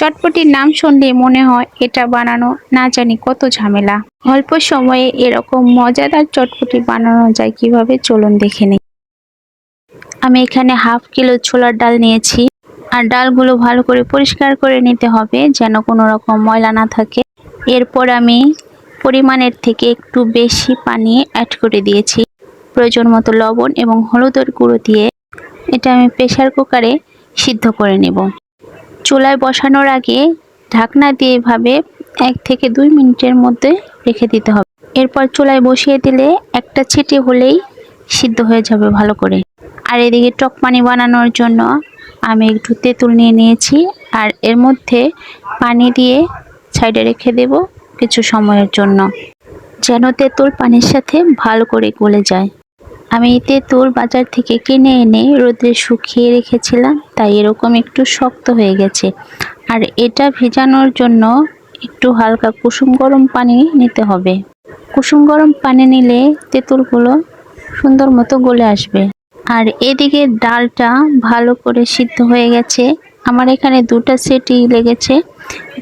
চটপটির নাম শুনলে মনে হয় এটা বানানো না জানি কত ঝামেলা। অল্প সময়ে এরকম মজাদার চটপটি বানানো যায় কীভাবে চলুন দেখে নিই। আমি এখানে হাফ কিলো ছোলার ডাল নিয়েছি। আর ডালগুলো ভালো করে পরিষ্কার করে নিতে হবে যেন কোনো রকম ময়লা না থাকে। এরপর আমি পরিমাণের থেকে একটু বেশি পানি অ্যাড করে দিয়েছি। প্রয়োজন মতো লবণ এবং হলুদের গুঁড়ো দিয়ে এটা আমি প্রেশার কুকারে সিদ্ধ করে নেব। চুলায় বসানোর আগে ঢাকনা দিয়ে এভাবে এক থেকে দুই মিনিটের মধ্যে রেখে দিতে হবে। এরপর চুলায় বসিয়ে দিলে একটা ছিটি হলেই সিদ্ধ হয়ে যাবে ভালো করে। আর এদিকে টক পানি বানানোর জন্য আমি একটু তেঁতুল নিয়ে নিয়েছি আর এর মধ্যে পানি দিয়ে সাইডে রেখে দেব কিছু সময়ের জন্য, যেন তেঁতুল পানির সাথে ভালো করে গলে যায়। আমি তেঁতুল বাজার থেকে কিনে এনে রোদে শুকিয়ে রেখেছিলাম, তাই এরকম একটু শক্ত হয়ে গেছে। আর এটা ভেজানোর জন্য একটু হালকা কুসুম গরম পানি নিতে হবে। কুসুম গরম পানি নিলে তেঁতুলগুলো সুন্দর মতো গলে আসবে। আর এদিকে ডালটা ভালো করে সিদ্ধ হয়ে গেছে। আমার এখানে দুটা সিটি লেগেছে।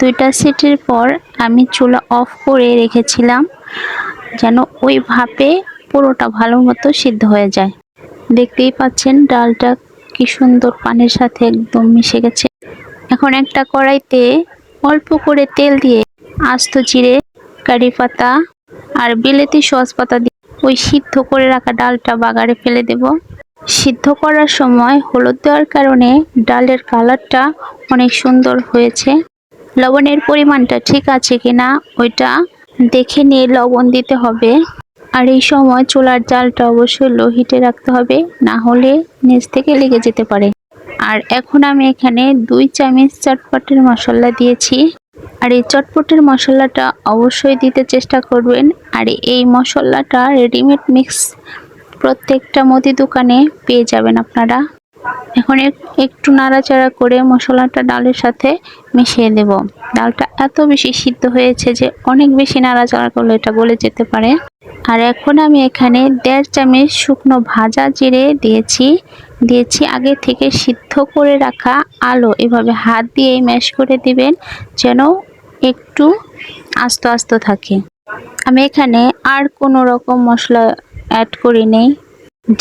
দুইটা সিটির পর আমি চুলা অফ করে রেখেছিলাম, যেন ওই ভাপে পুরোটা ভালো মতো সিদ্ধ হয়ে যায়। দেখতেই পাচ্ছেন ডালটা কি সুন্দর পানির সাথে একদম মিশে গেছে। এখন একটা কড়াইতে অল্প করে তেল দিয়ে আস্ত জিরে, কারি পাতা আর বিলেতি সস পাতা দিয়ে ওই সিদ্ধ করে রাখা ডালটা বাগারে ফেলে দেব। সিদ্ধ করার সময় হলুদ দেওয়ার কারণে ডালের কালারটা অনেক সুন্দর হয়েছে। লবণের পরিমাণটা ঠিক আছে কিনা ওইটা দেখে নিয়ে লবণ দিতে হবে। আর এই সময় চুলার জালটা অবশ্যই লো হিটে রাখতে হবে, না হলে নিচ থেকে লেগে যেতে পারে। আর এখন আমি এখানে দুই চামচ চটপটের মশলা দিয়েছি। আর এই চটপটের মশলাটা অবশ্যই দিতে চেষ্টা করবেন। আর এই মশলাটা রেডিমেড মিক্স প্রত্যেকটা মুদি দোকানে পেয়ে যাবেন আপনারা। এখন একটু নাড়াচাড়া করে মশলাটা ডালের সাথে মিশিয়ে দেব। ডালটা এত বেশি সিদ্ধ হয়েছে যে অনেক বেশি নাড়াচাড়া করলে এটা গলে যেতে পারে। আর এখন আমি এখানে দেড় চামচ শুকনো ভাজা জিরে দিয়েছি। দিয়েছি আগে থেকে সিদ্ধ করে রাখা আলো। এভাবে হাত দিয়ে ম্যাশ করে দিবেন যেন একটু আস্ত আস্ত থাকে। আমি এখানে আর কোনো রকম মশলা অ্যাড করি নেই।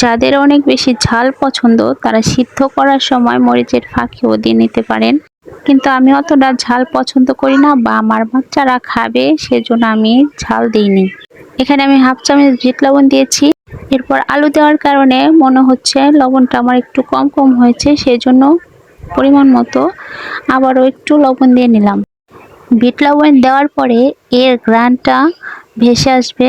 যাদের অনেক বেশি ঝাল পছন্দ, তারা সিদ্ধ করার সময় মরিচের ফাঁকিও দিয়ে নিতে পারেন। কিন্তু আমি অতটা ঝাল পছন্দ করি না বা আমার বাচ্চারা খাবে, সেজন্য আমি ঝাল দিইনি। এখানে আমি হাফ চামচ বিট লবণ দিয়েছি। এরপর আলু দেওয়ার কারণে মনে হচ্ছে লবণটা আমার একটু কম কম হয়েছে সেই জন্য পরিমাণ মতো আবারও একটু লবণ দিয়ে নিলাম। বিট লবণ দেওয়ার পরে এর গ্রানটা ভেসে আসবে।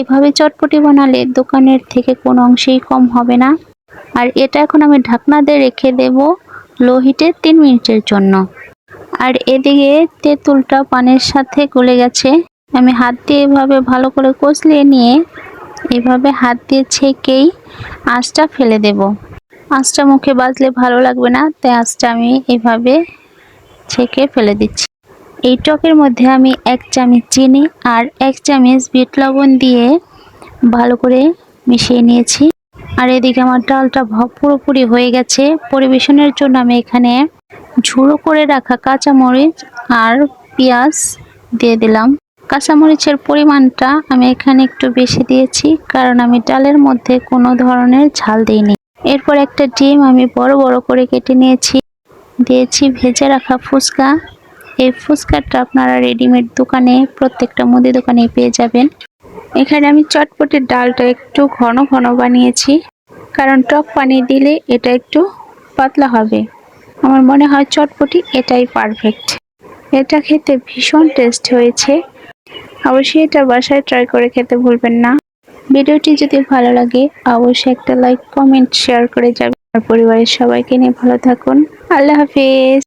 এভাবে চটপটি বানালে দোকানের থেকে কোনো অংশেই কম হবে না। আর এটা এখন আমি ঢাকনা দিয়ে রেখে দেব লো হিটে তিন মিনিটের জন্য। আর এদিকে তেঁতুলটা পানের সাথে গলে গেছে। আমি হাত দিয়ে এভাবে ভালো করে কষলিয়ে নিয়ে এভাবে হাত দিয়ে ছেঁকেই আঁচটা ফেলে দেব। আঁচটা মুখে বাজলে ভালো লাগবে না, তাই আঁচটা আমি এভাবে ছেঁকে ফেলে দিচ্ছি। এই টকের মধ্যে আমি এক চামচ চিনি আর এক চামচ বিট লবণ দিয়ে ভালো করে মিশিয়ে নিয়েছি। আর এদিকে আমার ডালটা পুরোপুরি হয়ে গেছে। পরিবেশনের জন্য আমি এখানে ঝুড়ো করে রাখা কাঁচামরিচ আর পেঁয়াজ দিয়ে দিলাম। কাঁচামরিচের পরিমাণটা আমি এখানে একটু বেশি দিয়েছি, কারণ আমি ডালের মধ্যে কোনো ধরনের ঝাল দিইনি। এরপর একটা ডিম আমি বড় বড় করে কেটে নিয়েছি। দিয়েছি ভেজে রাখা ফুচকা। এই ফুচকাটা আপনারা রেডিমেড দোকানে, প্রত্যেকটা মুদি দোকানে পেয়ে যাবেন। এখানে আমি চটপটির ডালটা একটু ঘন ঘন বানিয়েছি, কারণ টক পানি দিলে এটা একটু পাতলা হবে। আমার মনে হয় চটপটি এটাই পারফেক্ট। এটা খেতে ভীষণ টেস্ট হয়েছে। অবশ্যই এটা বাসায় ট্রাই করে খেতে ভুলবেন না। ভিডিওটি যদি ভালো লাগে, অবশ্যই একটা লাইক কমেন্ট শেয়ার করে যাবেন। আর পরিবারের সবাইকে নিয়ে ভালো থাকুন। আল্লাহ হাফিজ।